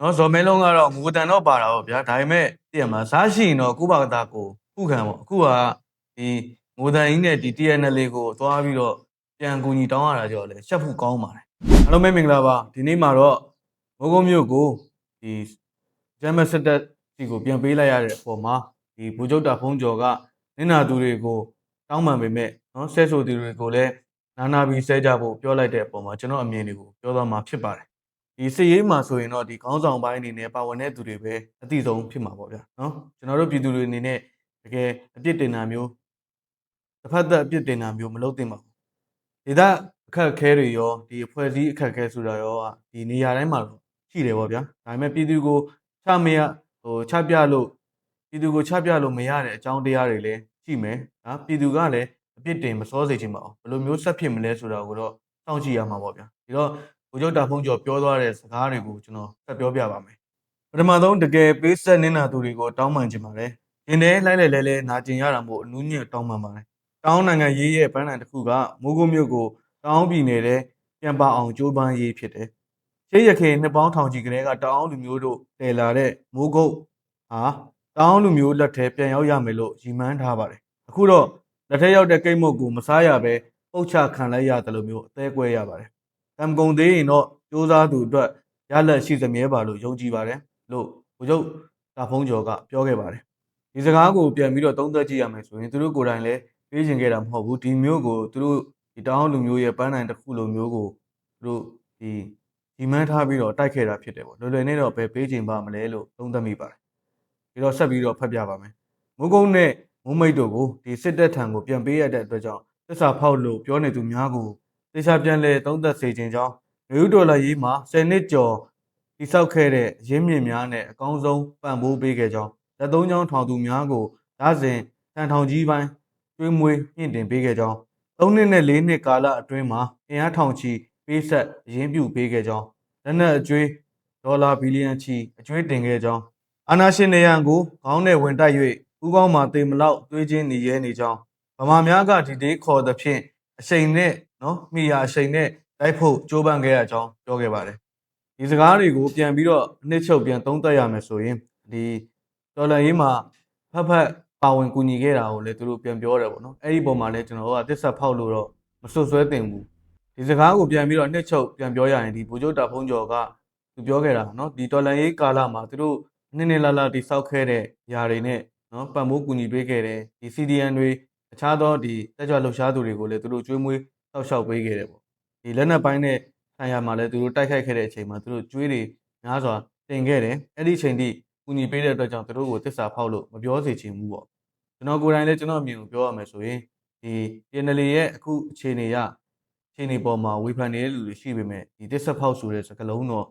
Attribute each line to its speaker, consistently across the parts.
Speaker 1: နော်ဇော်မဲလုံးကတော့ငိုတန်တော့ပါတာပေါ့ဗျာဒါပေမဲ့သိရမှာစားရှိရင်တော့ကိုယ့်ဘာသာကိုခုခံပေါ့အခုကဒီငိုတန်ကြီးနဲ့ဒီ TNL ကိုသွားပြီးတော့ပြန်ကူညီတောင်းရတာကြောင့်လေရှက်ဖို့ကောင်းပါတယ်အားလုံးပဲမင်္ဂလာပါဒီနေ့မှာတော့မိုးကုံမြို့ကိုဒီဂျမ်မစတက်စီကိုပြန်ပေးလိုက်ရတဲ့အပေါ်မှာဒီဘူဂျုတ်တာဖုံးကျော်ကနင်နာသူတွေကိုတောင်းပန်ပေမဲ့နော်ဆဲဆိုသူတွေကိုလည်းနာနာပြီးဆဲကြဖို့ပြောလိုက်တဲ့အပေါ်မှာကျွန်တော်အမြင်တွေကိုပြောသွားမှာဖြစ်ပါတယ် ဒီစစ်ရေးမှာဆိုရင်တော့ဒီခေါင်းဆောင်ပိုင်းအနေနဲ့ပါဝင်တဲ့သူတွေပဲအတိဆုံးဖြစ်မှာပေါ့ဗျာနော်ကျွန်တော်တို့ပြည်သူတွေအနေနဲ့တကယ်အပြစ်တင်တာမျိုးတစ်ဖက်သက်အပြစ်တင်တာမျိုးမလုပ်သင့်ပါဘူးဒေသအခက်အခဲတွေရောဒီအဖွဲ့အစည်းအခက်အခဲဆိုတာရောဒီနေရာတိုင်းမှာတော့ရှိတယ်ပေါ့ဗျာဒါပေမဲ့ပြည်သူကိုချမရဟိုချပြလို့ပြည်သူကိုချပြလို့မရတဲ့အကြောင်းတရားတွေလည်းရှိမယ်နော်ပြည်သူကလည်းအပြစ်တင်မစောစေချင်ပါဘူးဘယ်လိုမျိုးဆက်ဖြစ်မလဲဆိုတာကိုတော့စောင့်ကြည့်ရမှာပေါ့ဗျာဒီတော့ ဘုချုပ်တာဖုံးကျော်ပြောသွားတဲ့စကားတွေကိုကျွန်တော်ဆက်ပြောပြပါမယ်ပထမဆုံးတကယ်ပေးဆက်နေတာသူတွေကိုတောင်းပန်ချင်ပါတယ်ရင်ထဲလိုက်လိုက်လဲလဲနာကျင်ရတာမို့အနူးညံ့တောင်းပန်ပါတယ်တောင်းနိုင်ငံရေးရဲ့ပန်းတိုင်တစ်ခုကမိုးကုတ်မြို့ကိုတောင်းပြည်နယ်တဲ့ပြန်ပါအောင်ကြိုးပမ်းရေးဖြစ်တယ်ရှေးရခေနှစ်ပေါင်းထောင်ချီကလေးကတောင်းလူမျိုးတို့တည်လာတဲ့မိုးကုတ်ဟာတောင်းလူမျိုးလက်ထဲပြန်ရောက်ရမယ်လို့ရည်မှန်းထားပါတယ်အခုတော့လက်ထဲရောက်တဲ့ကိတ်မုတ်ကိုမစားရပဲပုတ်ချခံလိုက်ရတယ်လို့မျိုးအသေးကွဲရပါတယ် ကံမကုန်သေးရင်တော့စူးစမ်းသူအတွက်ရလက်ရှိသမြဲပါလို့ယုံကြည်ပါတယ်လို့ဘုချုပ်တာဖုံးကျော်ကပြောခဲ့ပါတယ်ဒီစကားကိုပြန်ပြီးတော့သုံးသပ်ကြည့်ရမယ်ဆိုရင်သူတို့ကိုယ်တိုင်လည်းပြေးကျင်ခဲ့တာမဟုတ်ဘူးဒီမျိုးကိုသူတို့ဒီတောင်းလူမျိုးရဲ့ပန်းနိုင်တစ်ခုလိုမျိုးကိုသူတို့ဒီဒီမှန်းထားပြီးတော့တိုက်ခဲ့တာဖြစ်တယ်ပေါ့လွယ်လွယ်နဲ့တော့ဘယ်ပေးကျင်ပါမလဲလို့သုံးသပ်မိပါတယ်ဒီတော့ဆက်ပြီးတော့ဖတ်ပြပါမယ်မုံကုန်းနဲ့မုံမိတ်တို့ကိုဒီစစ်တပ်ထံကိုပြန်ပေးရတဲ့အတွက်ကြောင့်သစ္စာဖောက်လို့ပြောနေသူများကို တေချာပြန်လဲသုံးသက်စေခြင်းကြောင့်မြို့ဒေါ်လာရေးမှာ10နှစ်ကျော်တိစောက်ခဲ့တဲ့ရင်းမြစ်များနဲ့အကောင်းဆုံးပံ့ပိုးပေးခဲ့ကြောင်းလက်သုံးချောင်းထောင်သူများကိုဒါစဉ်တန်ထောင်ကြီးပိုင်းကျွေးမွေးမြင့်တင်ပေးခဲ့ကြောင်း3နှစ်နဲ့4နှစ်ကာလအတွင်းမှာအင်အားထောင်ချီပေးဆက်အရင်းပြုပေးခဲ့ကြောင်းလက်နက်အကျွေးဒေါ်လာဘီလီယံချီအကျွေးတင်ခဲ့ကြောင်းအာနာရှင်နေရန်ကိုခေါင်းနဲ့ဝင်တိုက်၍ဥကောင်းမှာတေမလောက်တွေးချင်းနေရဲနေကြောင်းဗမာများကဒီဒေးခေါ်သဖြင့် အချိန်နဲ့နော်မိယာအချိန်နဲ့တိုက်ဖို့ကြိုးပမ်းခဲ့ရကြောင်းပြောခဲ့ပါတယ်ဒီစကားတွေကိုပြန်ပြီးတော့အနှစ်ချုပ်ပြန်သုံးသပ်ရမယ်ဆိုရင်ဒီတော်လန်ရေးမှာဖက်ဖက်ပါဝင်ကူညီခဲ့တာကိုလည်းသူတို့ပြန်ပြောတယ်ပေါ့နော်အဲ့ဒီပုံမှာလည်းကျွန်တော်တို့ကတစ်ဆက်ဖောက်လို့တော့မစွတ်စွဲတင်ဘူးဒီစကားကိုပြန်ပြီးတော့အနှစ်ချုပ်ပြန်ပြောရရင်ဒီဘူဂျိုတာဖုံးကျော်ကသူပြောခဲ့တာနော်ဒီတော်လန်ရေးကာလမှာသူတို့နှစ်နှစ်လလတိစောက်ခဲ့တဲ့ຢာတွေနဲ့နော်ပံ့ပိုးကူညီပေးခဲ့တယ်ဒီ CDN တွေ အခြားသောဒီတက်ကြွလှုပ်ရှားသူတွေကိုလည်းသူတို့ကျွေးမွေးတောက်လျှောက်ပေးခဲ့တယ်ပေါ့ဒီလက်နက်ပိုင်းနဲ့ဆိုင်ရာမှာလည်းသူတို့တိုက်ခိုက်ခဲ့တဲ့အချိန်မှာသူတို့ကျွေးတွေများစွာတင်ခဲ့တယ်အဲ့ဒီအချိန်ထိကူညီပေးတဲ့အတွက်ကြောင့်သူတို့ကိုတစ္ဆာဖောက်လို့မပြောစေချင်ဘူးပေါ့ကျွန်တော်ကိုယ်တိုင်လည်းကျွန်တော်အမြင်ကိုပြောရမယ်ဆိုရင်ဒီ PNL ရဲ့အခုအခြေအနေရအခြေအနေပေါ်မှာဝေဖန်နေတဲ့လူတွေရှိပေမဲ့ဒီတစ္ဆာဖောက်ဆိုတဲ့စကားလုံးတော့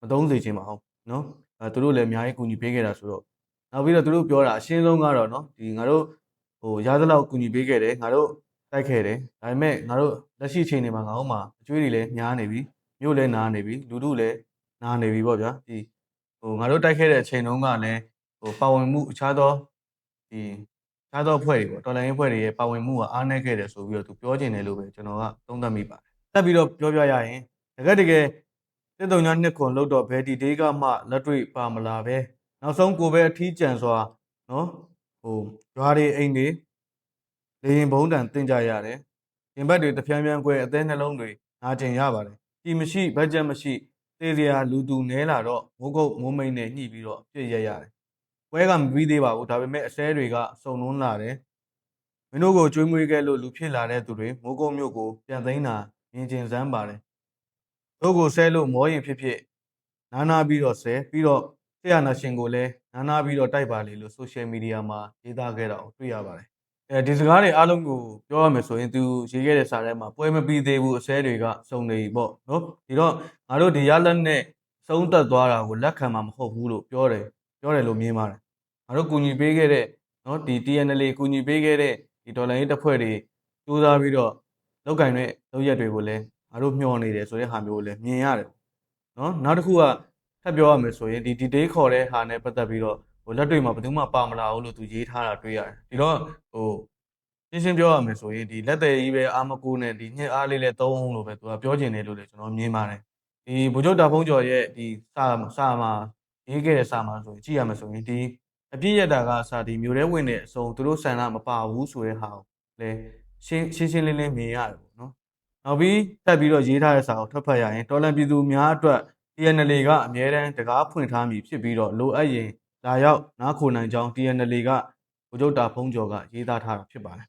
Speaker 1: မသုံးစေချင်ပါဘူးနော်အဲသူတို့လည်းအများကြီးကူညီပေးခဲ့တာဆိုတော့နောက်ပြီးတော့သူတို့ပြောတာအရှင်းဆုံးကတော့နော်ဒီငါတို့ ဟိုရသလောက်ကူညီပေးခဲ့တယ်ငါတို့တိုက်ခဲ့တယ်ဒါပေမဲ့ငါတို့လက်ရှိချိန်တွေမှာငါတို့မှာအကျွေးတွေလည်းများနေပြီမြို့လည်းနားနေပြီလူတို့လည်းနားနေပြီပေါ့ဗျာဒီဟိုငါတို့တိုက်ခဲ့တဲ့အချိန်တုန်းကလည်းဟိုပါဝင်မှုအခြားသောဒီအခြားသောအဖွဲ့တွေပေါ့တော်လိုင်းအဖွဲ့တွေရဲ့ပါဝင်မှုကအားနည်းခဲ့တယ်ဆိုပြီးတော့သူပြောချင်တယ်လို့ပဲကျွန်တော်ကသုံးသပ်မိပါတယ်တက်ပြီးတော့ပြောပြရရင်တကယ်တကယ်တက်တုံညာနှစ်ခွန်လို့တော့ဘယ်ဒီဒေးကမှလက်တွေ့ပါမလာပဲနောက်ဆုံးကိုပဲအထီးကျန်စွာနော် ဟိုရွာတွေအိမ်တွေလေရင်ဘုံတန်တင်ကြရတယ်။ရင်ဘတ်တွေတဖြန်းဖြန်းကွဲအသေးနှလုံးတွေနာကျင်ရပါတယ်။ဒီမရှိဘတ်ဂျက်မရှိသေစရာလူသူနဲလာတော့မိုးကုတ်မိုးမိန်နဲ့ညှိပြီးတော့ပြည့်ရရတယ်။ပွဲကမပြီးသေးပါဘူးဒါပေမဲ့အစဲတွေကစုံလုံးလာတယ်။မင်းတို့ကိုကျွေးမွေးခဲ့လို့လူဖြစ်လာတဲ့သူတွေမိုးကုတ်မြို့ကိုပြန်သိမ်းတာမြင်ကျင်စမ်းပါတယ်။တို့ကိုဆဲလို့မောရင်ဖြစ်ဖြစ်နာနာပြီးတော့ဆဲပြီးတော့ဆရာနာရှင်ကိုလည်း နာနာပြီးတော့တိုက်ပါလေလို့ဆိုရှယ်မီဒီယာမှာရေးသားခဲ့တာကိုတွေ့ရပါတယ်။အဲဒီစကားတွေအားလုံးကိုပြောရမယ်ဆိုရင်သူရေးခဲ့တဲ့စာထဲမှာပွဲမပြီးသေးဘူးအစဲတွေကစုံနေပြီပေါ့နော်။ဒီတော့ငါတို့ဒီရလက်နဲ့သုံးသက်သွားတာကိုလက်ခံမှာမဟုတ်ဘူးလို့ပြောတယ်ပြောတယ်လို့မြင်ပါတယ်။ငါတို့ကူညီပေးခဲ့တဲ့နော်ဒီ TNL ကူညီပေးခဲ့တဲ့ဒီဒေါ်လာရေးတပ်ဖွဲ့တွေစူးစမ်းပြီးတော့လောက်ကင်တဲ့လုပ်ရက်တွေကိုလည်းငါတို့မျှော်နေတယ်ဆိုတဲ့ဟာမျိုးကိုလည်းမြင်ရတယ်။နော်နောက်တစ်ခုက ထပ်ပြောရမယ်ဆိုရင်ဒီ detail ခေါ်တဲ့ဟာနဲ့ပတ်သက်ပြီးတော့ဟိုလက်တွေ့မှာဘယ်သူမှပါမလာဘူးလို့သူရေးထားတာတွေ့ရတယ်ဒီတော့ဟိုရှင်းရှင်းပြောရမယ်ဆိုရင်ဒီလက်သေးကြီးပဲအာမကူနဲ့ဒီညှက်အားလေးလဲသုံးအောင်လို့ပဲသူကပြောချင်တယ်လို့လည်းကျွန်တော်မြင်ပါတယ်ဒီဗိုလ်ချုပ်တာဖုံးကျော်ရဲ့ဒီစာစာမှာရေးခဲ့တဲ့စာမှာဆိုရင်ကြည့်ရမယ်ဆိုရင်ဒီအပြည့်ရတာကစာဒီမျိုးရဲဝင်တဲ့အစုံသူတို့ဆန္ဒမပါဘူးဆိုတဲ့ဟာကိုလေရှင်းရှင်းရှင်းလင်းလင်းမြင်ရတယ်ပေါ့နော်နောက်ပြီးတက်ပြီးတော့ရေးထားတဲ့စာကိုထွက်ဖတ်ရရင်တော်လန်ပြည်သူများအတွက် TNL ကအမြဲတမ်းတကားဖွင့်ထားမည်ဖြစ်ပြီးတော့လိုအပ်ရင်လာရောက်နားခိုနိုင်ကြောင်း TNL ကဗိုလ်ချုပ်တာဖုံးကျော်ကရေးသားထားတာဖြစ်ပါတယ်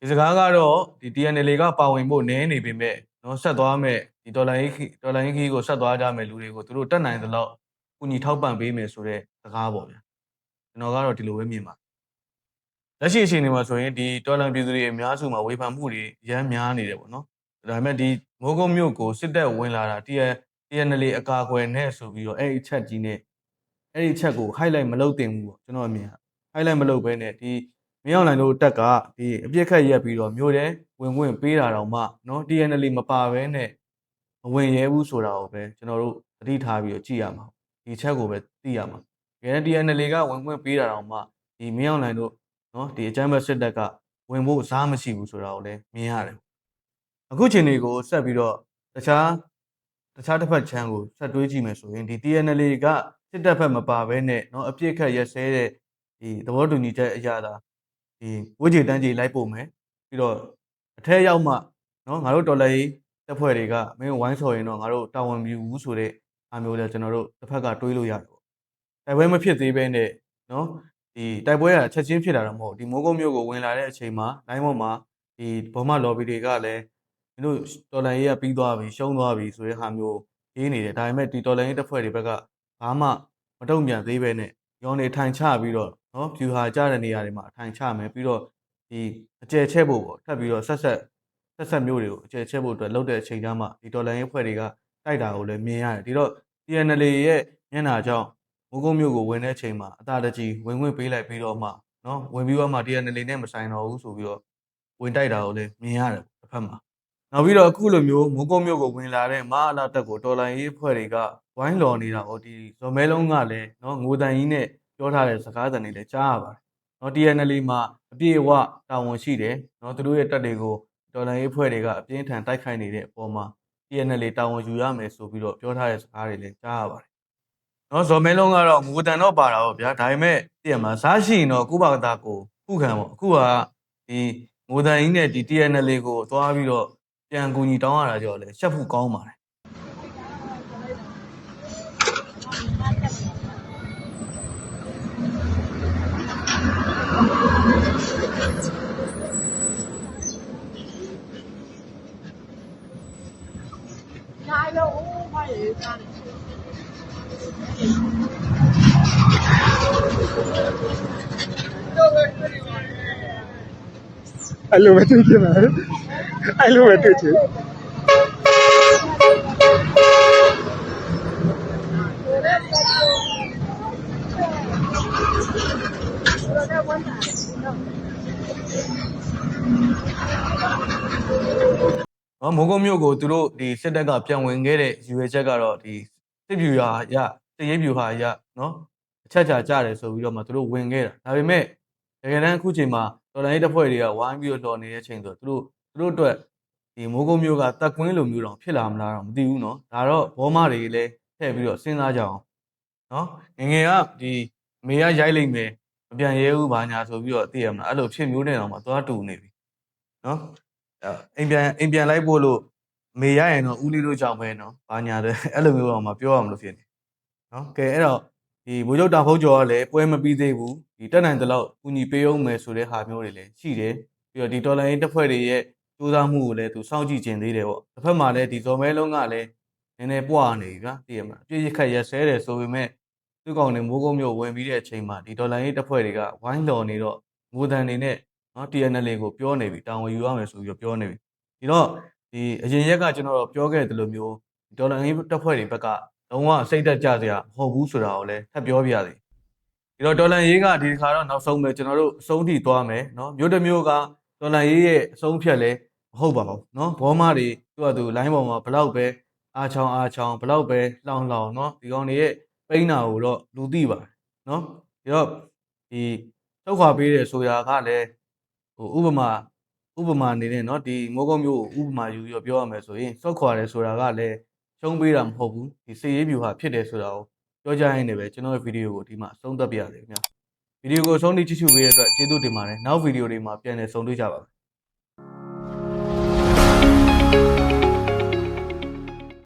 Speaker 1: ဒီစကားကတော့ဒီ TNL ကပါဝင်ဖို့နည်းနေပေမဲ့နော်ဆက်သွားမဲ့ဒီဒေါ်လာရေးဒေါ်လာရေးခီးကိုဆက်သွားကြမဲ့လူတွေကိုသူတို့တက်နိုင်သလောက်ကူညီထောက်ပံ့ပေးမယ်ဆိုတဲ့စကားပေါ့ဗျာကျွန်တော်ကတော့ဒီလိုပဲမြင်ပါတယ်လက်ရှိအချိန်ဒီမှာဆိုရင်ဒီတော်လန်ပြည်သူတွေအများစုမှာဝေဖန်မှုတွေရမ်းများနေတယ်ပေါ့နော်ဒါပေမဲ့ဒီမိုးကုတ်မြို့ကိုစစ်တပ်ဝင်လာတာ TN TNL အကာအကွယ်နဲ့ဆိုပြီးတော့အဲ့ဒီချက်ကြီးနဲ့အဲ့ဒီချက်ကို highlight မလုပ်သင့်ဘူးပေါ့ကျွန်တော်အမြင် highlight မလုပ်ဘဲနဲ့ဒီမင်းအောင်လိုင်တို့တက်ကဒီအပြစ်ခတ်ရက်ပြီးတော့မြို့ထဲဝင်ဝင်ပေးတာတော့မှเนาะ TNL မပါဘဲနဲ့မဝင်ရဲဘူးဆိုတာကိုပဲကျွန်တော်တို့သတိထားပြီးတော့ကြည့်ရမှာဒီချက်ကိုပဲသိရမှာတကယ် TNL ကဝင်ဝင်ပေးတာတော့မှဒီမင်းအောင်လိုင်တို့เนาะဒီအကြမ်းဖက်စစ်တပ်ကဝင်ဖို့စားမရှိဘူးဆိုတာကိုလည်းမြင်ရတယ်အခုချိန်လေးကိုဆက်ပြီးတော့တခြား တခြားတစ်ဖက်ချမ်းကိုဆက်တွေးကြည့်မယ်ဆိုရင်ဒီ TNL ကစစ်တပ်ဖက်မပါဘဲနဲ့เนาะအပြစ်ခတ်ရက်စဲတဲ့ဒီသဘောတူညီချက်အရာသာဒီဝိဂျေတန်းကြီးလိုက်ပို့မယ်ပြီးတော့အထက်ရောက်မှเนาะငါတို့တော်လည်းတပ်ဖွဲ့တွေကမင်းဝိုင်းဆော်ရင်တော့ငါတို့တာဝန်မယူဘူးဆိုတဲ့အားမျိုးလည်းကျွန်တော်တို့တစ်ဖက်ကတွေးလို့ရတယ်ပေါ့တိုက်ပွဲမဖြစ်သေးဘဲနဲ့เนาะဒီတိုက်ပွဲကချက်ချင်းဖြစ်တာတော့မဟုတ်ဒီမိုးကုတ်မြို့ကိုဝင်လာတဲ့အချိန်မှာလိုင်းပေါ်မှာဒီဘောမလော်ဘီတွေကလည်း မင်းတို့တော်လန်ရေးကပြီးသွားပြီရှုံးသွားပြီဆိုတဲ့ဟာမျိုးရေးနေတယ်ဒါပေမဲ့ဒီတော်လန်ရေးတပ်ဖွဲ့တွေဘက်ကဘာမှမတုံ့ပြန်သေးပဲနဲ့ရောင်းနေထိုင်ချပြီးတော့နော်ဖြူဟာကြတဲ့နေရာတွေမှာအထိုင်ချမယ်ပြီးတော့ဒီအကျယ်ချက်ဖို့ပေါ့ထပ်ပြီးတော့ဆက်ဆက်ဆက်ဆက်မျိုးတွေကိုအကျယ်ချက်ဖို့အတွက်လုပ်တဲ့အချိန်ကျမှဒီဒေါ်လာရေးဖွဲ့တွေကတိုက်တာကိုလည်းမြင်ရတယ်ဒီတော့ TNL ရဲ့မျက်နှာကြောင့်မိုးကုတ်မျိုးကိုဝင်တဲ့အချိန်မှာအသာတကြီးဝင်ဝင်ပေးလိုက်ပြီးတော့မှနော်ဝင်ပြီးတော့မှ TNL နဲ့မဆိုင်တော့ဘူးဆိုပြီးတော့ဝင်တိုက်တာကိုလည်းမြင်ရတယ်တစ်ဖက်မှာ နောက်ပြီးတော့အခုလိုမျိုးမိုးကုတ်မျိုးကိုဝင်လာတဲ့မဟာအလာတက်ကိုဒေါ်လာရေးဖွဲ့တွေကဝိုင်းလော်နေတာဟိုဒီဇော်မဲလုံးကလည်းနော်ငိုတန်ကြီးနဲ့ပြောထားတဲ့စကားသံတွေလည်းကြားရပါတယ်။နော် TNL မှာအပြည့်အဝတာဝန်ရှိတယ်။နော်သူတို့ရဲ့တပ်တွေကိုဒေါ်လာရေးဖွဲ့တွေကအပြင်းထန်တိုက်ခိုက်နေတဲ့အပေါ်မှာ TNL တာဝန်ယူရမယ်ဆိုပြီးတော့ပြောထားတဲ့စကားတွေလည်းကြားရပါတယ်။နော်ဇော်မဲလုံးကတော့ငိုတန်တော့ပါတာပေါ့ဗျာ။ဒါပေမဲ့တည်ရမှာစားရှိရင်တော့ကုဘာကတာကိုခုခံပေါ့အခုကဒီငိုတန်ကြီးနဲ့ဒီ TNL ကိုသွားပြီးတော့ ပြန်ကူညီတောင်းရတာကြောင့်လေရှက်ဖို့ကောင်းပါတယ်
Speaker 2: နာယောဦးမရေသား
Speaker 3: အဲ့လိုပဲသိချင်ပါတယ် အဲ့လိုပဲတွေ့ချင်
Speaker 1: နော်မိုးကုတ်မြို့ကိုသူတို့ဒီစစ်တပ်ကပြန်ဝင်ခဲ့တဲ့ယူရဲချက်ကတော့ဒီစစ်ပြူရာရစစ်ရေးပြူဟာရနော်အချက်ချာကြတယ်ဆိုပြီးတော့မှသူတို့ဝင်ခဲ့တာဒါပေမဲ့တကယ်တမ်းအခုချိန်မှာတော်လိုင်းရေးတပ်ဖွဲ့တွေကဝိုင်းပြီးတော့တော်နေတဲ့ချိန်ဆိုသူတို့သူ တို့အတွက်ဒီမိုးကုတ်မြို့ကတက်ကွင်းလိုမျိုးတော့ဖြစ်လာမလားတော့မသိဘူးနော်ဒါတော့ဘောမတွေလည်းထည့်ပြီးတော့စဉ်းစားကြအောင်နော်ငယ်ငယ်ကဒီမေကရိုက်လိုက်မယ်မပြန်ရဲဘူးဘာညာဆိုပြီးတော့သိရမလားအဲ့လိုဖြစ်မျိုးနဲ့တော့မှသွားတူနေပြီနော်အဲ့အိမ်ပြန်အိမ်ပြန်လိုက်ဖို့လို့မေရရင်တော့ဦးလေးတို့ကြောင့်ပဲနော်။ဘာညာတဲ့အဲ့လိုမျိုးတော့မှပြောရမလို့ဖြစ်နေ။နော်။ကဲအဲ့တော့ဒီဘိုးချုပ်တာဖုတ်ကျော်ကလည်းပွဲမပြီးသေးဘူး။ဒီတက်နိုင်တဲ့လောက်ကူညီပေးအောင်မယ်ဆိုတဲ့ဟာမျိုးတွေလည်းရှိတယ်။ပြီးတော့ဒီတော်လိုင်းတပ်ဖွဲ့တွေရဲ့ စူးစမ်းမှုကိုလည်းသူစောင့်ကြည့်ခြင်းသေးတယ်ပေါ့။တစ်ဖက်မှာလည်းဒီဇော်မဲလုံးကလည်းနည်းနည်းပွားနေပြီဗျာ။သိရမလား။အပြည့်ရခက်ရက်ဆဲတယ်ဆိုပေမဲ့သူကောင်တွေမိုးကုတ်မျိုးဝင်ပြီးတဲ့အချိန်မှာဒီဒေါ်လာရေးတပ်ဖွဲ့တွေကဝိုင်းလော်နေတော့ငိုတန်နေနဲ့နော် TNL ကိုပြောနေပြီတာဝန်ယူရမယ်ဆိုပြီးတော့ပြောနေပြီဒီတော့ဒီအရင်ရက်ကကျွန်တော်တို့ပြောခဲ့တယ်လို့မျိုးဒေါ်လာရေးတပ်ဖွဲ့တွေဘက်ကလုံးဝစိတ်သက်ကြစရာမဟုတ်ဘူးဆိုတာကိုလည်းထပ်ပြောပြရစီဒီတော့ဒေါ်လာရေးကဒီခါတော့နောက်ဆုံးပဲကျွန်တော်တို့အဆုံးထိသွားမယ်နော်မျိုးတစ်မျိုးကဒေါ်လာရေးရဲ့အဆုံးဖြတ်လဲမ ဟုတ်ပါဘူးနော်ဘောမတွေသူ့အတူ line ပေါ်မှာဘလောက်ပဲအားချောင်းအားချောင်းဘလောက်ပဲလောင်လောင်နော်ဒီကောင်တွေရဲ့ပိန်းတာကိုတော့လူသိပါတယ်နော်ဒီတော့ဒီတောက်ခွာပေးတယ်ဆိုတာကလည်းဟိုဥပမာဥပမာအနေနဲ့เนาะဒီမိုးကုတ်မျိုးကိုဥပမာယူပြီးတော့ပြောရမယ်ဆိုရင်စော့ခွာတယ်ဆိုတာကလည်း ရှုံးပေးတာမဟုတ်ဘူးဒီစေရေးဗျူဟာဖြစ်တယ်ဆိုတာကိုပြောကြရင်းနဲ့ပဲကျွန်တော်ရဲ့ဗီဒီယိုကိုဒီမှာအဆုံးသတ်ပြရစေခင်ဗျာဗီဒီယိုကိုအဆုံးထိကြည့်ရှုပေးတဲ့အတွက်ကျေးဇူးတင်ပါတယ်နောက်ဗီဒီယိုတွေမှာပြန်လည်ဆုံတွေ့ကြပါမယ်